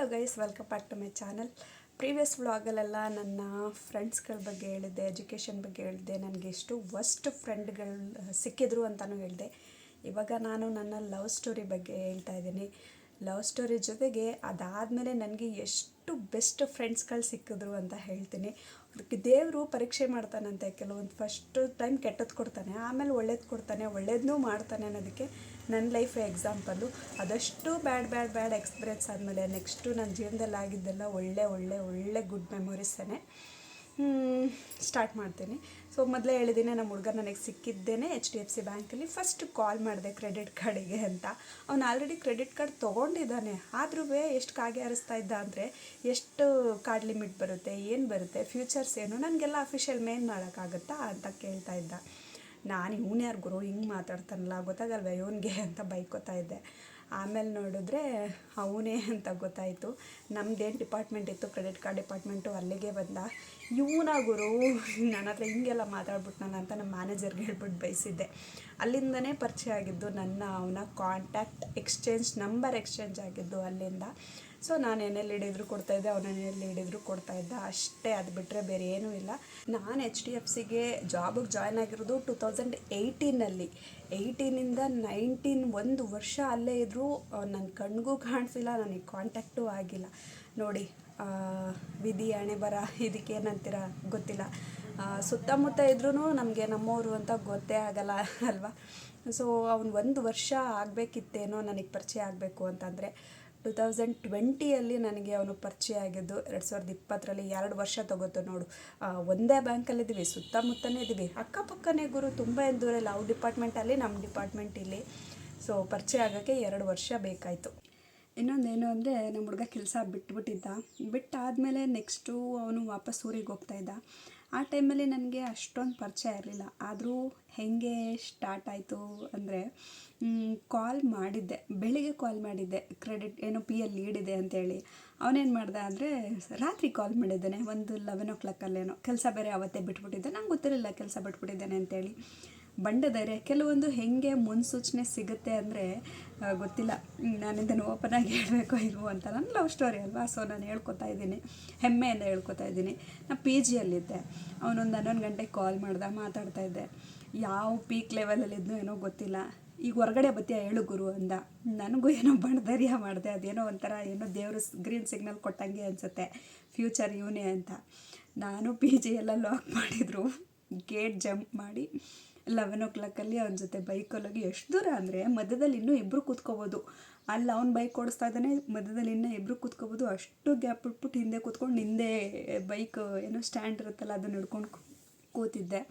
Hello guys welcome back to my channel previous ವ್ಲಾಗಲ್ಲೆಲ್ಲ ನನ್ನ ಫ್ರೆಂಡ್ಸ್ಗಳ ಬಗ್ಗೆ ಹೇಳಿದೆ ಎಜುಕೇಷನ್ ಬಗ್ಗೆ ಹೇಳಿದೆ ನನಗೆ ಎಷ್ಟು ವರ್ಸ್ಟ್ ಫ್ರೆಂಡ್ಗಳು ಸಿಕ್ಕಿದ್ರು ಅಂತಲೂ ಹೇಳಿದೆ. ಇವಾಗ ನಾನು ನನ್ನ ಲವ್ ಸ್ಟೋರಿ ಬಗ್ಗೆ ಹೇಳ್ತಾ ಇದ್ದೀನಿ. ಲವ್ ಸ್ಟೋರಿ ಜೊತೆಗೆ ಅದಾದಮೇಲೆ ನನಗೆ ಎಷ್ಟು ಬೆಸ್ಟ್ ಫ್ರೆಂಡ್ಸ್ಗಳು ಸಿಕ್ಕಿದ್ರು ಅಂತ ಹೇಳ್ತೀನಿ. ಅದಕ್ಕೆ ದೇವರು ಪರೀಕ್ಷೆ ಮಾಡ್ತಾನಂತೆ. ಕೆಲವೊಂದು ಫಸ್ಟ್ ಟೈಮ್ ಕೆಟ್ಟದ್ದು ಕೊಡ್ತಾನೆ, ಆಮೇಲೆ ಒಳ್ಳೇದು ಕೊಡ್ತಾನೆ ಒಳ್ಳೇದನ್ನೂ ಮಾಡ್ತಾನೆ ಅನ್ನೋದಕ್ಕೆ ನನ್ನ ಲೈಫ್ ಎಕ್ಸಾಂಪಲ್ಲು ಅದಷ್ಟು ಬ್ಯಾಡ್ ಬ್ಯಾಡ್ ಬ್ಯಾಡ್ ಎಕ್ಸ್ಪೀರಿಯನ್ಸ್ ಆದಮೇಲೆ ನೆಕ್ಸ್ಟು ನನ್ನ ಜೀವನದಲ್ಲಿ ಆಗಿದ್ದೆಲ್ಲ ಒಳ್ಳೆ ಒಳ್ಳೆ ಒಳ್ಳೆ ಗುಡ್ ಮೆಮೊರೀಸೇ ಸ್ಟಾರ್ಟ್ ಮಾಡ್ತೀನಿ. ಸೊ ಮೊದಲೇ ಹೇಳಿದ್ದೀನಿ ನಮ್ಮ ಹುಡುಗ ನನಗೆ ಸಿಕ್ಕಿದ್ದೇನೆ ಎಚ್ ಡಿ ಎಫ್ ಸಿ ಬ್ಯಾಂಕಲ್ಲಿ ಫಸ್ಟ್ ಕಾಲ್ ಮಾಡಿದೆ ಕ್ರೆಡಿಟ್ ಕಾರ್ಡಿಗೆ ಅಂತ. ಅವ್ನು ಆಲ್ರೆಡಿ ಕ್ರೆಡಿಟ್ ಕಾರ್ಡ್ ತೊಗೊಂಡಿದ್ದಾನೆ. ಆದ್ರೂ ಎಷ್ಟು ಕಾಗೆ ಹರಿಸ್ತಾ ಇದ್ದ ಅಂದರೆ, ಎಷ್ಟು ಕಾರ್ಡ್ ಲಿಮಿಟ್ ಬರುತ್ತೆ, ಏನು ಬರುತ್ತೆ ಫ್ಯೂಚರ್ಸ್ ಏನು, ನನಗೆಲ್ಲ ಅಫಿಷಿಯಲ್ ಮೇನ್ ಮಾಡೋಕ್ಕಾಗುತ್ತಾ ಅಂತ ಕೇಳ್ತಾ ಇದ್ದ. ನಾನು ಇವನು ಯಾರು ಗುರು? ಹಿಂಗೆ ಮಾತಾಡ್ತಾನಲ್ಲ, ಗೊತ್ತಾಗಲ್ವ ಇವನಿಗೆ ಅಂತ ಬೈಕೋತಾ ಇದ್ದೆ. ಆಮೇಲೆ ನೋಡಿದ್ರೆ ಅವನೇ ಅಂತ ಗೊತ್ತಾಯಿತು. ನಮ್ದೇನು ಡಿಪಾರ್ಟ್ಮೆಂಟ್ ಇತ್ತು, ಕ್ರೆಡಿಟ್ ಕಾರ್ಡ್ ಡಿಪಾರ್ಟ್ಮೆಂಟು ಅಲ್ಲಿಗೆ ಬಂದ. ಇವನ ಗುರು ನನ್ನ ಹತ್ರ ಹಿಂಗೆಲ್ಲ ಮಾತಾಡ್ಬಿಟ್ನಲ್ಲ ಅಂತ ನಮ್ಮ ಮ್ಯಾನೇಜರ್ಗೆ ಹೇಳ್ಬಿಟ್ಟು ಬಯಸಿದ್ದೆ ಅಲ್ಲಿಂದನೇ ಪರಿಚಯ ಆಗಿದ್ದು ನನ್ನ ಅವನ ಕಾಂಟ್ಯಾಕ್ಟ್ ಎಕ್ಸ್ಚೇಂಜ್ ನಂಬರ್ ಎಕ್ಸ್ಚೇಂಜ್ ಆಗಿದ್ದು ಅಲ್ಲಿಂದ. ಸೊ ನಾನು ಏನೆಲ್ಲಿ ಹಿಡಿದ್ರು ಕೊಡ್ತಾಯಿದ್ದೆ ಅವನನ್ನು ಎಲ್ಲಿ ಹಿಡಿದ್ರು ಕೊಡ್ತಾಯಿದ್ದ ಅಷ್ಟೇ. ಅದು ಬಿಟ್ಟರೆ ಬೇರೆ ಏನೂ ಇಲ್ಲ. ನಾನು ಎಚ್ ಡಿ ಎಫ್ ಸಿಗೆ ಜಾಬಿಗೆ ಜಾಯ್ನ್ ಆಗಿರೋದು ಟು ತೌಸಂಡ್ ಏಯ್ಟೀನಲ್ಲಿ ಏಯ್ಟೀನಿಂದ ನೈನ್ಟೀನ್ ಒಂದು ವರ್ಷ ಅಲ್ಲೇ ಇದ್ದರೂ ನನ್ನ ಕಣ್ಗೂ ಕಾಣಿಸಿಲ್ಲ, ನನಗೆ ಕಾಂಟ್ಯಾಕ್ಟೂ ಆಗಿಲ್ಲ. ನೋಡಿ ವಿಧಿ ಹಣೆ ಬರ ಇದಕ್ಕೇನಂತೀರ ಗೊತ್ತಿಲ್ಲ. ಸುತ್ತಮುತ್ತ ಇದ್ರೂ ನಮಗೆ ನಮ್ಮವರು ಅಂತ ಗೊತ್ತೇ ಆಗಲ್ಲ ಅಲ್ವಾ? ಸೊ ಅವ್ನು ಒಂದು ವರ್ಷ ಆಗಬೇಕಿತ್ತೇನೋ, ನನಗೆ ಪರಿಚಯ ಆಗಬೇಕು ಅಂತಂದರೆ ಟು ತೌಸಂಡ್ ಟ್ವೆಂಟಿಯಲ್ಲಿ ನನಗೆ ಅವನು ಪರಿಚಯ ಆಗಿದ್ದು, ಎರಡು ಸಾವಿರದ ಇಪ್ಪತ್ತರಲ್ಲಿ ಎರಡು ವರ್ಷ ತಗೋತು ನೋಡು. ಒಂದೇ ಬ್ಯಾಂಕಲ್ಲಿದ್ದೀವಿ ಸುತ್ತಮುತ್ತನೇ ಇದ್ದೀವಿ ಅಕ್ಕಪಕ್ಕನೇ ಗುರು, ತುಂಬ ಏನು ಇಲ್ಲ. ಅವ್ರ ಡಿಪಾರ್ಟ್ಮೆಂಟಲ್ಲಿ ನಮ್ಮ ಡಿಪಾರ್ಟ್ಮೆಂಟ್ ಇಲ್ಲಿ. ಸೊ ಪರಿಚಯ ಆಗೋಕ್ಕೆ ಎರಡು ವರ್ಷ ಬೇಕಾಯಿತು. ಇನ್ನೊಂದೇನು ಅಂದರೆ, ನಮ್ಮ ಹುಡುಗ ಕೆಲಸ ಬಿಟ್ಬಿಟ್ಟಿದ್ದ. ಬಿಟ್ಟಾದಮೇಲೆ ನೆಕ್ಸ್ಟು ಅವನು ವಾಪಸ್ ಊರಿಗೆ ಹೋಗ್ತಾಯಿದ್ದ ಆ ಟೈಮಲ್ಲಿ ನನಗೆ ಅಷ್ಟೊಂದು ಪರಿಚಯ ಇರಲಿಲ್ಲ. ಆದರೂ ಹೇಗೆ ಸ್ಟಾರ್ಟ್ ಆಯಿತು ಅಂದರೆ ಕಾಲ್ ಮಾಡಿದ್ದೆ. ಬೆಳಿಗ್ಗೆ ಕಾಲ್ ಮಾಡಿದ್ದೆ. ಕ್ರೆಡಿಟ್ ಏನೋ ಪಿ ಎಲ್ ಲೀಡ್ ಇದೆ ಅಂತೇಳಿ. ಅವನೇನು ಮಾಡ್ದ ಅಂದರೆ, ರಾತ್ರಿ ಕಾಲ್ ಮಾಡಿದ್ದಾನೆ. ಒಂದು ಲೆವೆನ್ ಓ ಕ್ಲಾಕಲ್ಲೇನೋ ಕೆಲಸ ಬೇರೆ ಅವತ್ತೇ ಬಿಟ್ಬಿಟ್ಟಿದ್ದೆ. ನಂಗೆ ಗೊತ್ತಿರಲಿಲ್ಲ ಕೆಲಸ ಬಿಟ್ಬಿಟ್ಟಿದ್ದಾನೆ ಅಂತೇಳಿ. ಬಂಡ ಧೈರ್ಯ ಕೆಲವೊಂದು ಹೆಂಗೆ ಮುನ್ಸೂಚನೆ ಸಿಗುತ್ತೆ ಅಂದರೆ ಗೊತ್ತಿಲ್ಲ. ನಾನು ಇದನ್ನು ಓಪನ್ ಆಗಿ ಹೇಳಬೇಕು ಇಲ್ವೋ ಅಂತ. ನನ್ನ ಲವ್ ಸ್ಟೋರಿ ಅಲ್ವಾ? ಸೊ ನಾನು ಹೇಳ್ಕೊತಾ ಇದ್ದೀನಿ. ಹೆಮ್ಮೆಯಿಂದ ಹೇಳ್ಕೊತಾ ಇದ್ದೀನಿ. ನಾನು ಪಿ ಜಿಯಲ್ಲಿದ್ದೆ ಅವನೊಂದು ಹನ್ನೊಂದು ಗಂಟೆಗೆ ಕಾಲ್ ಮಾಡ್ದೆ, ಮಾತಾಡ್ತಾ ಇದ್ದೆ. ಯಾವ ಪೀಕ್ ಲೆವೆಲಲ್ಲಿದ್ದನೋ ಏನೋ ಗೊತ್ತಿಲ್ಲ. ಈಗ ಹೊರಗಡೆ ಬತ್ತೀಯ ಹೇಳು ಗುರು ಅಂದ. ನನಗೂ ಏನೋ ಬಣಧೈರ್ಯ ಮಾಡಿದೆ, ಅದೇನೋ ಒಂಥರ ಏನೋ ದೇವರು ಗ್ರೀನ್ ಸಿಗ್ನಲ್ ಕೊಟ್ಟಂಗೆ ಅನಿಸುತ್ತೆ. ಫ್ಯೂಚರ್ ಇವನೇ ಅಂತ. ನಾನು ಪಿ ಜಿ ಎಲ್ಲ ಲಾಕ್ ಮಾಡಿದರು. ಗೇಟ್ ಜಂಪ್ ಮಾಡಿ. ಲೆವೆನ್ ಓ ಕ್ಲಾಕಲ್ಲಿ ಅವನ ಜೊತೆ ಬೈಕಲ್ಲೋಗಿ ಎಷ್ಟು ದೂರ ಅಂದರೆ ಮಧ್ಯದಲ್ಲಿ ಇನ್ನೂ ಇಬ್ಬರು ಕೂತ್ಕೋಬೋದು. ಅಲ್ಲಿ ಅವ್ನು ಬೈಕ್ ಓಡಿಸ್ತಾ ಇದ್ದಾನೆ, ಮಧ್ಯದಲ್ಲಿ ಇನ್ನೂ ಇಬ್ಬರು ಕೂತ್ಕೋಬೋದು. ಅಷ್ಟು ಗ್ಯಾಪ್ ಬಿಟ್ಬಿಟ್ಟು ಹಿಂದೆ ಕೂತ್ಕೊಂಡು ಹಿಂದೆ ಬೈಕ್ ಏನೋ ಸ್ಟ್ಯಾಂಡ್ ಇರುತ್ತಲ್ಲ, ಅದನ್ನು ಹಿಡ್ಕೊಂಡು ಕೂತಿದ್ದೆ.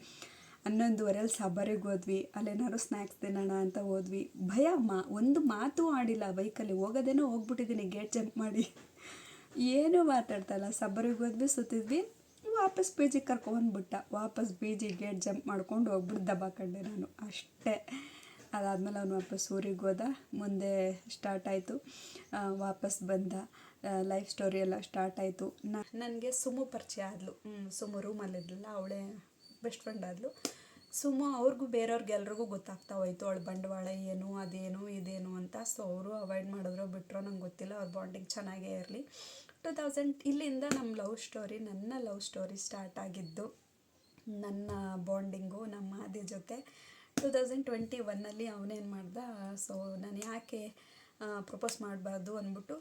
ಹನ್ನೊಂದುವರೆಯಲ್ಲಿ ಸಬರಿಗೆ ಹೋದ್ವಿ. ಅಲ್ಲೇನಾದ್ರು ಸ್ನ್ಯಾಕ್ಸ್ ತಿನ್ನೋಣ ಅಂತ ಹೋದ್ವಿ. ಭಯ ಮಾ, ಒಂದು ಮಾತು ಆಡಿಲ್ಲ ಬೈಕಲ್ಲಿ ಹೋಗೋದೇನೋ ಹೋಗ್ಬಿಟ್ಟಿದ್ದೀನಿ ಗೇಟ್ ಜಂಪ್ ಮಾಡಿ. ಏನೂ ಮಾತಾಡ್ತಾಯಿಲ್ಲ ಸಬರಿಗೆ ಹೋದ್ವಿ, ಸುತ್ತಿದ್ವಿ. ವಾಪಸ್ ಪಿ ಜಿಗೆ ಕರ್ಕೊಂಡ್ಬಂದ್ಬಿಟ್ಟ ವಾಪಸ್ ಪಿ ಜಿ ಗೇಟ್ ಜಂಪ್ ಮಾಡ್ಕೊಂಡು ಹೋಗ್ಬಿಟ್ಟು ದಬ್ಬಾಕಂಡೆ ನಾನು. ಅಷ್ಟೇ. ಅದಾದಮೇಲೆ ಅವನು ವಾಪಸ್ ಊರಿಗೆ ಹೋದ. ಮುಂದೆ ಸ್ಟಾರ್ಟ್ ಆಯಿತು. ವಾಪಸ್ ಬಂದ. ಲೈಫ್ ಸ್ಟೋರಿ ಎಲ್ಲ ಸ್ಟಾರ್ಟ್ ಆಯಿತು. ನನಗೆ ಸುಮು ಪರಿಚಯ ಆದಳು ಸುಮು ರೂಮಲ್ಲಿದ್ದಲ್ಲ ಅವಳೇ ಬೆಸ್ಟ್ ಫ್ರೆಂಡ್ ಆದಳು ಸುಮು ಅವ್ರಿಗೂ ಬೇರೆಯವ್ರಿಗೆಲ್ರಿಗೂ ಗೊತ್ತಾಗ್ತಾ ಹೋಯ್ತು ಅವಳು ಬಂಡವಾಳ ಏನು, ಅದೇನು, ಇದೇನು ಅಂತ. ಸೊ ಅವರು ಅವಾಯ್ಡ್ ಮಾಡಿದ್ರು ಬಿಟ್ಟರು ನಂಗೆ ಗೊತ್ತಿಲ್ಲ. ಅವ್ರ ಬಾಂಡಿಂಗ್ ಚೆನ್ನಾಗೇ ಇರಲಿ. ಟು ತೌಸಂಡ್ ಇಲ್ಲಿಂದ ನಮ್ಮ ಲವ್ ಸ್ಟೋರಿ ನನ್ನ ಲವ್ ಸ್ಟೋರಿ ಸ್ಟಾರ್ಟ್ ಆಗಿದ್ದು ನನ್ನ ಬಾಂಡಿಂಗು ನಮ್ಮ ಆದಿ ಜೊತೆ. ಟು ತೌಸಂಡ್ ಟ್ವೆಂಟಿ ಒನ್ನಲ್ಲಿ ಅವನೇನು ಮಾಡ್ದ? ಸೊ ನಾನು ಯಾಕೆ ಪ್ರಪೋಸ್ ಮಾಡಬಾರ್ದು ಅಂದ್ಬಿಟ್ಟು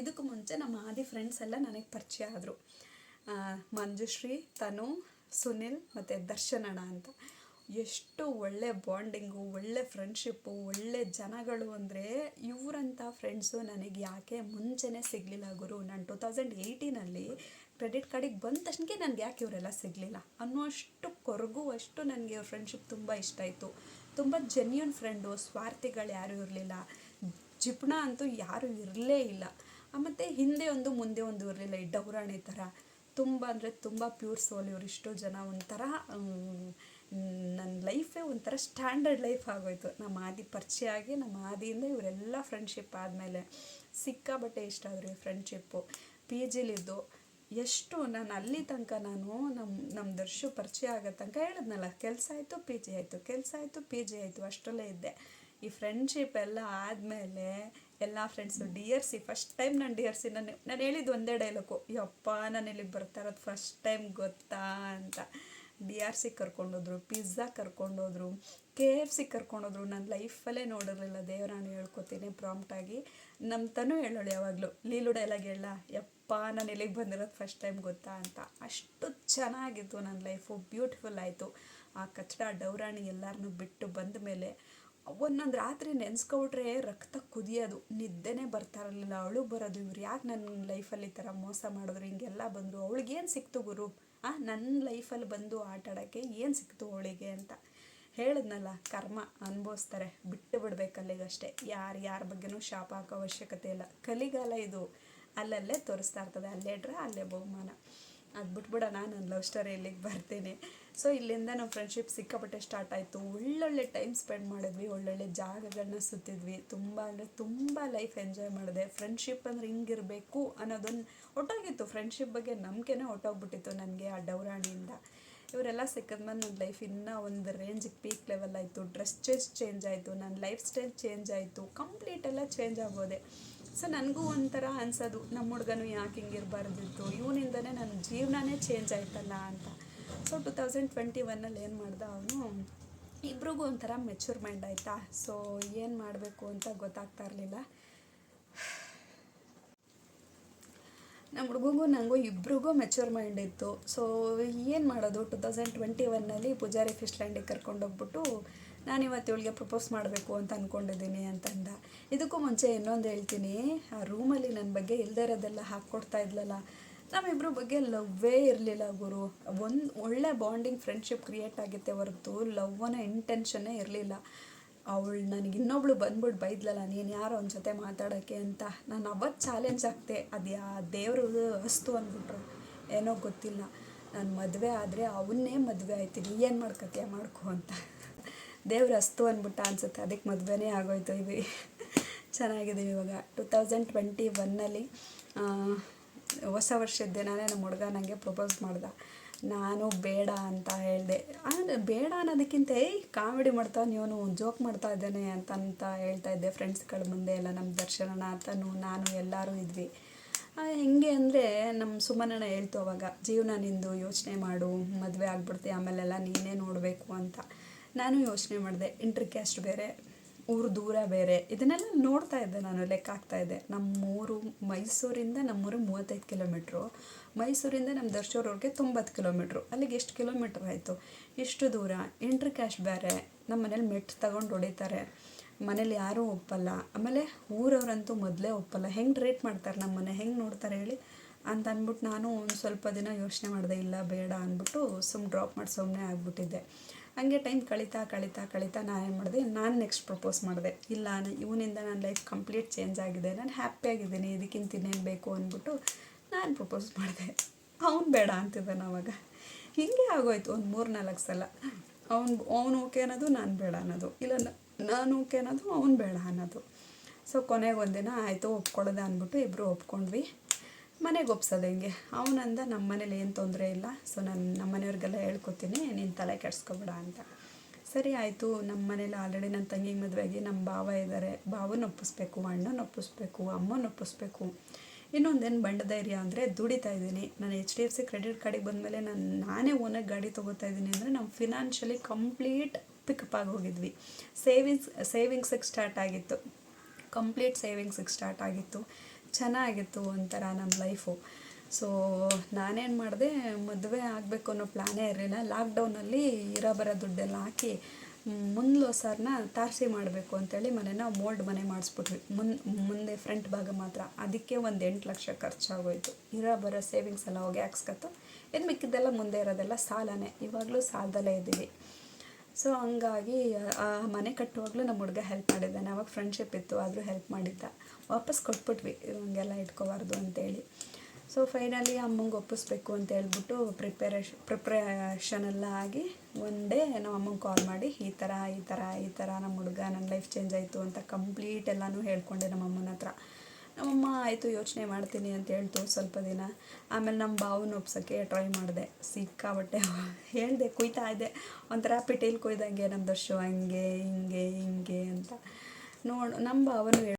ಇದಕ್ಕೂ ಮುಂಚೆ ನಮ್ಮ ಆದಿ ಫ್ರೆಂಡ್ಸ್ ಎಲ್ಲ ನನಗೆ ಪರಿಚಯ ಆದರು. ಮಂಜುಶ್ರೀ, ತನು ಸುನಿಲ್ ಮತ್ತು ದರ್ಶನಣ ಅಂತ. ಎಷ್ಟು ಒಳ್ಳೆ ಬಾಂಡಿಂಗು, ಒಳ್ಳೆ ಫ್ರೆಂಡ್ಶಿಪ್ಪು ಒಳ್ಳೆ ಜನಗಳು ಅಂದರೆ ಇವರಂಥ ಫ್ರೆಂಡ್ಸು ನನಗೆ ಯಾಕೆ ಮುಂಚೆನೇ ಸಿಗಲಿಲ್ಲ ಗುರು. ನಾನು ಟೂ ತೌಸಂಡ್ ಏಯ್ಟೀನಲ್ಲಿ ಕ್ರೆಡಿಟ್ ಕಾರ್ಡಿಗೆ ಬಂದ ತಕ್ಷಣಕ್ಕೆ ನನಗೆ ಯಾಕೆ ಇವರೆಲ್ಲ ಸಿಗಲಿಲ್ಲ? ಅನ್ನೋಷ್ಟು ಕೊರಗುವಷ್ಟು ನನಗೆ ಇವ್ರ ಫ್ರೆಂಡ್ಶಿಪ್ ತುಂಬ ಇಷ್ಟ ಆಯಿತು. ತುಂಬ ಜೆನ್ಯೂನ್ ಫ್ರೆಂಡು ಸ್ವಾರ್ಥಿಗಳು ಯಾರೂ ಇರಲಿಲ್ಲ. ಜಿಪ್ಣ ಅಂತೂ ಯಾರೂ ಇರಲೇ ಇಲ್ಲ. ಮತ್ತು ಹಿಂದೆ ಒಂದು, ಮುಂದೆ ಒಂದು ಇರಲಿಲ್ಲ ಈ ಡೌರಾಣಿ ಥರ ತುಂಬ ಅಂದರೆ ತುಂಬ ಪ್ಯೂರ್ ಸೋಲ್ ಇವರಿಷ್ಟು ಜನ ಒಂಥರ ನನ್ನ ಲೈಫೇ ಒಂಥರ ಸ್ಟ್ಯಾಂಡರ್ಡ್ ಲೈಫ್ ಆಗೋಯ್ತು. ನಮ್ಮ ಆದಿ ಪರಿಚಯ ಆಗಿ, ನಮ್ಮ ಆದಿಯಿಂದ ಇವರೆಲ್ಲ ಫ್ರೆಂಡ್ಶಿಪ್ ಆದಮೇಲೆ ಸಿಕ್ಕಾಬಟ್ಟೆ ಇಷ್ಟ ಆದರು ಈ ಫ್ರೆಂಡ್ಶಿಪ್ಪು ಪಿ ಜಿಲಿದ್ದು ಎಷ್ಟು ನಾನು ಅಲ್ಲಿ ತನಕ ನಾನು ನಮ್ಮ ನಮ್ಮ ದರ್ಶು ಪರಿಚಯ ಆಗೋ ತನಕ ಹೇಳಿದ್ನಲ್ಲ, ಕೆಲಸ ಆಯಿತು ಪಿ ಜಿ ಆಯಿತು, ಕೆಲಸ ಆಯಿತು ಪಿ ಜಿ ಆಯಿತು, ಅಷ್ಟರಲ್ಲೇ ಇದ್ದೆ. ಈ ಫ್ರೆಂಡ್ಶಿಪ್ ಎಲ್ಲ ಆದಮೇಲೆ ಎಲ್ಲ friends D R C first time ನಾನು ಡಿ ಆರ್ ಸಿ ನಾನು ನಾನು ಹೇಳಿದ್ದು ಒಂದೇ ಡೈಲಾಗು ಯಪ್ಪ, ನಾನು ಇಲ್ಲಿಗೆ ಬರ್ತಾ ಇರೋದು ಫಸ್ಟ್ ಟೈಮ್ ಗೊತ್ತಾ? ಅಂತ. ಡಿ ಆರ್ ಸಿ ಕರ್ಕೊಂಡೋದ್ರು ಪಿಜ್ಜಾ ಕರ್ಕೊಂಡೋದ್ರು ಕೆ ಎಫ್ ಸಿ ಕರ್ಕೊಂಡೋದ್ರು ನನ್ನ ಲೈಫಲ್ಲೇ ನೋಡಿರಲಿಲ್ಲ. ನಾನು ಹೇಳ್ಕೊತೀನಿ ಪ್ರಾಂಪ್ಟಾಗಿ ನಮ್ಮ ತನೂ ಹೇಳೋಳು ಯಾವಾಗಲೂ. ಲೀಲು ಡೈಲಾಗ್ ಹೇಳ, ಯಪ್ಪ, ನಾನು ಇಲ್ಲಿಗೆ ಬಂದಿರೋದು ಫಸ್ಟ್ ಟೈಮ್ ಗೊತ್ತಾ? ಅಂತ. ಅಷ್ಟು ಚೆನ್ನಾಗಿತ್ತು ನನ್ನ ಲೈಫು ಬ್ಯೂಟಿಫುಲ್ ಆಯಿತು. ಆ ಕಚ್ಚಡ ಡೌರಾಣಿ ಎಲ್ಲರನ್ನೂ ಬಿಟ್ಟು ಬಂದ ಮೇಲೆ ಒಂದೊಂದು ರಾತ್ರಿ ನೆನೆಸ್ಕೊಬಿಟ್ರೆ ರಕ್ತ ಕುದಿಯೋದು. ನಿದ್ದೆನೇ ಬರ್ತಾ ಇರಲಿಲ್ಲ ಅವಳು ಬರೋದು, ಇವ್ರು ಯಾಕೆ ನನ್ನ ಲೈಫಲ್ಲಿ ಈ ಥರ ಮೋಸ ಮಾಡಿದ್ರು? ಹಿಂಗೆಲ್ಲ ಬಂದರು ಅವಳಿಗೇನು ಸಿಕ್ತು ಗುರು? ಆ ನನ್ನ ಲೈಫಲ್ಲಿ ಬಂದು ಆಟಾಡೋಕ್ಕೆ ಏನು ಸಿಕ್ತು ಅವಳಿಗೆ ಅಂತ ಹೇಳಿದ್ನಲ್ಲ, ಕರ್ಮ ಅನುಭವಿಸ್ತಾರೆ. ಬಿಟ್ಟು ಬಿಡ್ಬೇಕು ಅಲ್ಲಿಗಷ್ಟೇ. ಯಾರು ಯಾರ ಬಗ್ಗೆನೂ ಶಾಪ ಹಾಕೋ ಅವಶ್ಯಕತೆ ಇಲ್ಲ. ಕಲಿಗಾಲ ಇದು. ಅಲ್ಲಲ್ಲೇ ತೋರಿಸ್ತಾ ಇರ್ತದೆ. ಅಲ್ಲೇ ಡ್ರಾ ಅಲ್ಲೇ ಬಹುಮಾನ. ಅದು ಬಿಟ್ಬಿಡೋಣ ನಾನು ಲವ್ ಸ್ಟೋರಿ ಇಲ್ಲಿಗೆ ಬರ್ತೀನಿ. ಸೊ ಇಲ್ಲಿಂದ ನಮ್ಮ ಫ್ರೆಂಡ್ಶಿಪ್ ಸಿಕ್ಕಾಪಟ್ಟೆ ಸ್ಟಾರ್ಟ್ ಆಯಿತು. ಒಳ್ಳೊಳ್ಳೆ ಟೈಮ್ ಸ್ಪೆಂಡ್ ಮಾಡಿದ್ವಿ, ಒಳ್ಳೊಳ್ಳೆ ಜಾಗಗಳನ್ನ ಸುತ್ತಿದ್ವಿ. ತುಂಬ ಅಂದರೆ ತುಂಬ ಲೈಫ್ ಎಂಜಾಯ್ ಮಾಡಿದೆ. ಫ್ರೆಂಡ್ಶಿಪ್ ಅಂದರೆ ಹಿಂಗಿರಬೇಕು ಅನ್ನೋದೊಂದು ಒಟ್ಟಾಗಿತ್ತು. ಫ್ರೆಂಡ್ಶಿಪ್ ಬಗ್ಗೆ ನಂಬಿಕೆನೇ ಒಟ್ಟೋಗ್ಬಿಟ್ಟಿತ್ತು ನನಗೆ ಆ ಡೌರಾಣಿಯಿಂದ. ಇವರೆಲ್ಲ ಸಿಕ್ಕಿದ್ಮೇಲೆ ನನ್ನ ಲೈಫ್ ಇನ್ನೂ ಒಂದು ರೇಂಜಿಗೆ ಪೀಕ್ ಲೆವೆಲ್ ಆಯಿತು. ಡ್ರೆಸ್ ಚೇಂಜ್ ಚೇಂಜ್ ಆಯಿತು. ನನ್ನ ಲೈಫ್ ಸ್ಟೈಲ್ ಚೇಂಜ್ ಆಯಿತು. ಕಂಪ್ಲೀಟ್ ಎಲ್ಲ ಚೇಂಜ್ ಆಗೋದೆ ಸೊ ನನಗೂ ಒಂಥರ ಅನ್ಸೋದು, ನಮ್ಮ ಹುಡುಗನು ಯಾಕೆ ಹಿಂಗಿರಬಾರ್ದಿತ್ತು? ಇವನಿಂದನೇ ನನ್ನ ಜೀವನನೇ ಚೇಂಜ್ ಆಯ್ತಲ್ಲ ಅಂತ. ಸೊ ಟು ತೌಸಂಡ್ ಟ್ವೆಂಟಿ ಒನ್ನಲ್ಲಿ ಏನು ಮಾಡ್ದ ಅವನು? ಇಬ್ರಿಗೂ ಒಂಥರ ಮೆಚೂರ್ ಮೈಂಡ್ ಆಯಿತಾ? ಸೊ ಏನು ಮಾಡಬೇಕು ಅಂತ ಗೊತ್ತಾಗ್ತಾ ಇರಲಿಲ್ಲ. ನಮ್ಮ ಹುಡುಗಂಗೂ ನನಗೂ ಇಬ್ರಿಗೂ ಮೆಚೂರ್ ಮೈಂಡ್ ಇತ್ತು. ಸೊ ಏನು ಮಾಡೋದು? ಟು ತೌಸಂಡ್ ಟ್ವೆಂಟಿ ಒನ್ನಲ್ಲಿ ಪೂಜಾರಿ ಫಿಶ್ ಲ್ಯಾಂಡಿಗೆ ಕರ್ಕೊಂಡೋಗ್ಬಿಟ್ಟು ನಾನು ಇವತ್ತು ಇವಳಿಗೆ ಪ್ರಪೋಸ್ ಮಾಡಬೇಕು ಅಂತ ಅಂದ್ಕೊಂಡಿದ್ದೀನಿ ಅಂತಂದ. ಇದಕ್ಕೂ ಮುಂಚೆ ಇನ್ನೊಂದು ಹೇಳ್ತೀನಿ. ಆ ರೂಮಲ್ಲಿ ನನ್ನ ಬಗ್ಗೆ ಇಲ್ಲದೇ ಇರೋದೆಲ್ಲ ಹಾಕ್ಕೊಡ್ತಾ ಇದ್ಲಲ್ಲ. ನಮ್ಮಿಬ್ಬರ ಬಗ್ಗೆ ಲವ್ವೇ ಇರಲಿಲ್ಲ ಗುರು. ಒಂದು ಒಳ್ಳೆ ಬಾಂಡಿಂಗ್ ಫ್ರೆಂಡ್ಶಿಪ್ ಕ್ರಿಯೇಟ್ ಆಗುತ್ತೆ ಹೊರತು ಲವ್ ಅನ್ನೋ ಇಂಟೆನ್ಷನ್ನೇ ಇರಲಿಲ್ಲ. ಅವಳು ನನಗೆ ಇನ್ನೊಬ್ಳು ಬಂದ್ಬಿಟ್ಟು ಬೈದ್ಲಲ್ಲ, ನೀನು ಯಾರೋ ಅವನ ಜೊತೆ ಮಾತಾಡೋಕ್ಕೆ ಅಂತ. ನಾನು ಅವತ್ತು ಚಾಲೆಂಜ್ ಆಗ್ತೆ. ಅದು ಯಾ ದೇವರು ಅಸ್ತು ಅಂದ್ಬಿಟ್ರು. ಏನೋ ಗೊತ್ತಿಲ್ಲ. ನಾನು ಮದುವೆ ಆದರೆ ಅವನ್ನೇ ಮದುವೆ ಆಯ್ತೀನಿ. ಏನು ಮಾಡ್ಕೊತೀಯ? ಮಾಡ್ಕೊ ಅಂತ. ದೇವ್ರ ಅಸ್ತು ಅಂದ್ಬಿಟ್ಟ ಅನ್ಸುತ್ತೆ. ಅದಕ್ಕೆ ಮದುವೆನೇ ಆಗೋಯ್ತು ಇವಿ. ಚೆನ್ನಾಗಿದೆ ಇವಾಗ. ಟು ತೌಸಂಡ್ ಟ್ವೆಂಟಿ ಒನ್ನಲ್ಲಿ ಹೊಸ ವರ್ಷದ ದಿನವೇ ನಮ್ಮ ಹುಡುಗ ನನಗೆ ಪ್ರಪೋಸ್ ಮಾಡ್ದ. ನಾನು ಬೇಡ ಅಂತ ಹೇಳಿದೆ. ಅಂದರೆ ಬೇಡ ಅನ್ನೋದಕ್ಕಿಂತ, ಏಯ್, ಕಾಮಿಡಿ ಮಾಡ್ತಾ ನೀವು ಜೋಕ್ ಮಾಡ್ತಾ ಇದ್ದಾನೆ ಅಂತ ಅಂತ ಹೇಳ್ತಾ ಇದ್ದೆ ಫ್ರೆಂಡ್ಸ್ಗಳ ಮುಂದೆ ಎಲ್ಲ ನಮ್ಮ ದರ್ಶನನ ಆತನು ನಾನು ಎಲ್ಲರೂ ಇದ್ವಿ. ಹೆಂಗೆ ಅಂದರೆ ನಮ್ಮ ಸುಮ್ಮನಣ್ಣ ಹೇಳ್ತು ಅವಾಗ, ಜೀವನ ನಿಂದು ಯೋಚನೆ ಮಾಡು, ಮದುವೆ ಆಗ್ಬಿಡ್ತೀವಿ ಆಮೇಲೆಲ್ಲ ನೀನೇ ನೋಡಬೇಕು ಅಂತ. ನಾನು ಯೋಚನೆ ಮಾಡಿದೆ ಇಂಟ್ರ್ ಕ್ಯಾಸ್ಟ್ ಬೇರೆ ಊರು ದೂರ ಬೇರೆ. ಇದನ್ನೆಲ್ಲ ನೋಡ್ತಾ ಇದ್ದೆ ನಾನು, ಲೆಕ್ಕ ಹಾಕ್ತಾ ಇದ್ದೆ. ನಮ್ಮೂರು ಮೈಸೂರಿಂದ ನಮ್ಮೂರು ಮೂವತ್ತೈದು ಕಿಲೋಮೀಟ್ರು. ಮೈಸೂರಿಂದ ನಮ್ಮ ದರ್ಶೋರವ್ರಿಗೆ ತೊಂಬತ್ತು ಕಿಲೋಮೀಟ್ರು. ಅಲ್ಲಿಗೆ ಎಷ್ಟು ಕಿಲೋಮೀಟ್ರ್ ಆಯಿತು? ಇಷ್ಟು ದೂರ. ಎಂಟ್ರ್ ಕ್ಯಾಶ್ ಬೇರೆ. ನಮ್ಮ ಮನೇಲಿ ಮೆಟ್ ತಗೊಂಡು ಹೊಡಿತಾರೆ. ಮನೇಲಿ ಯಾರೂ ಒಪ್ಪಲ್ಲ. ಆಮೇಲೆ ಊರವರಂತೂ ಮೊದಲೇ ಒಪ್ಪಲ್ಲ. ಹೆಂಗೆ ರೇಟ್ ಮಾಡ್ತಾರೆ ನಮ್ಮ ಮನೆ? ಹೆಂಗೆ ನೋಡ್ತಾರೆ ಹೇಳಿ? ಅಂತ ಅಂದ್ಬಿಟ್ಟು ನಾನು ಒಂದು ಸ್ವಲ್ಪ ದಿನ ಯೋಚನೆ ಮಾಡಿದೆ, ಇಲ್ಲ ಬೇಡ ಅಂದ್ಬಿಟ್ಟು ಸುಮ್ಮನೆ ಡ್ರಾಪ್ ಮಾಡಿ ಸುಮ್ಮನೆ ಆಗ್ಬಿಟ್ಟಿದ್ದೆ. ಹಂಗೆ ಟೈಮ್ ಕಳೀತಾ ಕಳೀತಾ ಕಳೀತಾ ನಾನು ಏನು ಮಾಡಿದೆ, ನಾನು ನೆಕ್ಸ್ಟ್ ಪ್ರಪೋಸ್ ಮಾಡಿದೆ. ಇಲ್ಲ ಇವನಿಂದ ನನ್ನ ಲೈಫ್ ಕಂಪ್ಲೀಟ್ ಚೇಂಜ್ ಆಗಿದೆ, ನಾನು ಹ್ಯಾಪಿಯಾಗಿದ್ದೀನಿ ಇದಕ್ಕಿಂತ ಇನ್ನೇನು ಬೇಕು ಅಂದ್ಬಿಟ್ಟು ನಾನು ಪ್ರಪೋಸ್ ಮಾಡಿದೆ. ಅವ್ನು ಬೇಡ ಅಂತಿದ್ದಾನೆ ಅವಾಗ. ಹೀಗೆ ಆಗೋಯ್ತು ಒಂದು ಮೂರು ನಾಲ್ಕು ಸಲ. ಅವ್ನು ಅವ್ನು ಓಕೆ ಅನ್ನೋದು, ನಾನು ಬೇಡ ಅನ್ನೋದು. ಇಲ್ಲ ನಾನು ಓಕೆ ಅನ್ನೋದು, ಅವ್ನು ಬೇಡ ಅನ್ನೋದು. ಸೊ ಕೊನೆಗೆ ಒಂದಿನ ಆಯಿತು, ಒಪ್ಕೊಳ್ಳೋದೆ ಅಂದ್ಬಿಟ್ಟು ಇಬ್ಬರು ಒಪ್ಕೊಂಡ್ವಿ. ಮನೆಗೆ ಒಪ್ಸೋದು ಹೆಂಗೆ? ಅವನಂದ ನಮ್ಮ ಮನೇಲಿ ಏನು ತೊಂದರೆ ಇಲ್ಲ. ಸೊ ನಾನು ನಮ್ಮ ಮನೆಯವ್ರಿಗೆಲ್ಲ ಹೇಳ್ಕೊತೀನಿ. ನೀನು ತಲೆ ಕೆಡ್ಸ್ಕೊಬೇಡ ಅಂತ. ಸರಿ ಆಯಿತು. ನಮ್ಮ ಮನೇಲಿ ಆಲ್ರೆಡಿ ನನ್ನ ತಂಗಿಗೆ ಮದುವೆಗೆ ನಮ್ಮ ಭಾವ ಇದ್ದಾರೆ ಭಾವನ ಒಪ್ಪಿಸ್ಬೇಕು, ಅಣ್ಣನ ಒಪ್ಪಿಸ್ಬೇಕು, ಅಮ್ಮನ ಒಪ್ಪಿಸ್ಬೇಕು. ಇನ್ನೊಂದೇನು ಬಂಡ ಧೈರ್ಯ ಅಂದರೆ ದುಡಿತಾ ಇದ್ದೀನಿ. ನಾನು H D F C credit ಕಾರ್ಡಿಗೆ ಬಂದಮೇಲೆ ನಾನು, ನಾನೇ ಓನಾಗಿ ಗಾಡಿ ತೊಗೋತಾ ಇದ್ದೀನಿ ಅಂದರೆ ನಾವು ಫಿನಾನ್ಷಿಯಲಿ ಕಂಪ್ಲೀಟ್ ಪಿಕಪ್ ಆಗಿ ಹೋಗಿದ್ವಿ. ಸೇವಿಂಗ್ಸ್ ಸೇವಿಂಗ್ಸಿಗೆ ಸ್ಟಾರ್ಟ್ ಆಗಿತ್ತು. ಕಂಪ್ಲೀಟ್ ಸೇವಿಂಗ್ಸಿಗೆ ಸ್ಟಾರ್ಟ್ ಆಗಿತ್ತು. ಚೆನ್ನಾಗಿತ್ತು ಒಂಥರ ನಮ್ಮ ಲೈಫು. ಸೊ ನಾನೇನು ಮಾಡಿದೆ, ಮದುವೆ ಆಗಬೇಕು ಅನ್ನೋ ಪ್ಲ್ಯಾನೇ ಇರಲಿಲ್ಲ. ಲಾಕ್ಡೌನಲ್ಲಿ ಇರೋ ಬರೋ ದುಡ್ಡೆಲ್ಲ ಹಾಕಿ ಮುಂದೆ ಸರ್ನ ತಾರಸಿ ಮಾಡಬೇಕು ಅಂತೇಳಿ ಮನೇನ ಮೋಲ್ಡ್ ಮನೆ ಮಾಡಿಸ್ಬಿಟ್ವಿ. ಮುನ್, ಮುಂದೆ ಫ್ರಂಟ್ ಭಾಗ ಮಾತ್ರ. ಅದಕ್ಕೆ ಒಂದು ಎಂಟು ಲಕ್ಷ ಖರ್ಚಾಗೋಯಿತು. ಇರೋ ಬರೋ ಸೇವಿಂಗ್ಸ್ ಎಲ್ಲ ಹೋಗಿ ಹಾಕ್ಸ್ಕತ್ತು. ಏನು ಮಿಕ್ಕಿದ್ದೆಲ್ಲ ಮುಂದೆ ಇರೋದೆಲ್ಲ ಸಾಲನೇ. ಇವಾಗಲೂ ಸಾಲದಲ್ಲೇ ಇದ್ದೀವಿ. ಸೊ ಹಂಗಾಗಿ, ಆ ಮನೆ ಕಟ್ಟುವಾಗಲೂ ನಮ್ಮ ಹುಡುಗ ಹೆಲ್ಪ್ ಮಾಡಿದ್ದಾನೆ. ಅವಾಗ ಫ್ರೆಂಡ್ಶಿಪ್ ಇತ್ತು, ಆದರೂ ಹೆಲ್ಪ್ ಮಾಡಿದ್ದ. ವಾಪಸ್ ಕೊಟ್ಬಿಟ್ವಿ. ಹಂಗೆಲ್ಲ ಇಟ್ಕೋಬಾರ್ದು ಅಂತೇಳಿ. ಸೊ ಫೈನಲಿ ಅಮ್ಮಂಗೆ ಒಪ್ಪಿಸ್ಬೇಕು ಅಂತ ಹೇಳ್ಬಿಟ್ಟು ಪ್ರಿಪೇರೇಷ್ ಪ್ರಿಪ್ರೇಷನ್ ಎಲ್ಲ ಆಗಿ ಒನ್ ಡೇ ನಮ್ಮ ಅಮ್ಮಂಗೆ ಕಾಲ್ ಮಾಡಿ, ಈ ಥರ ಈ ಥರ ಈ ಥರ ನಮ್ಮ ಹುಡುಗ ನನ್ನ ಲೈಫ್ ಚೇಂಜ್ ಆಯಿತು ಅಂತ ಕಂಪ್ಲೀಟ್ ಎಲ್ಲನೂ ಹೇಳ್ಕೊಂಡೆ ನಮ್ಮ ಅಮ್ಮನ ಹತ್ರ. ನಮ್ಮಮ್ಮ, ಆಯಿತು, ಯೋಚನೆ ಮಾಡ್ತೀನಿ ಅಂತ ಹೇಳ್ತು ಸ್ವಲ್ಪ ದಿನ. ಆಮೇಲೆ ನಮ್ಮ ಬಾವನ ಒಪ್ಸೋಕ್ಕೆ ಟ್ರೈ ಮಾಡಿದೆ. ಸಿಕ್ಕಾಬಟ್ಟೆ ಹೇಳಿದೆ, ಕುಯ್ತಾ ಇದ್ದೆ. ಒಂಥರ ಪಿಟೀಲ್ ಕುಯ್ದಂಗೆ ನಮ್ಮ ದರ್ಶು ಹಂಗೆ, ಹಿಂಗೆ ಹಿಂಗೆ ಅಂತ. ನೋಡು ನಮ್ಮ ಭಾವನು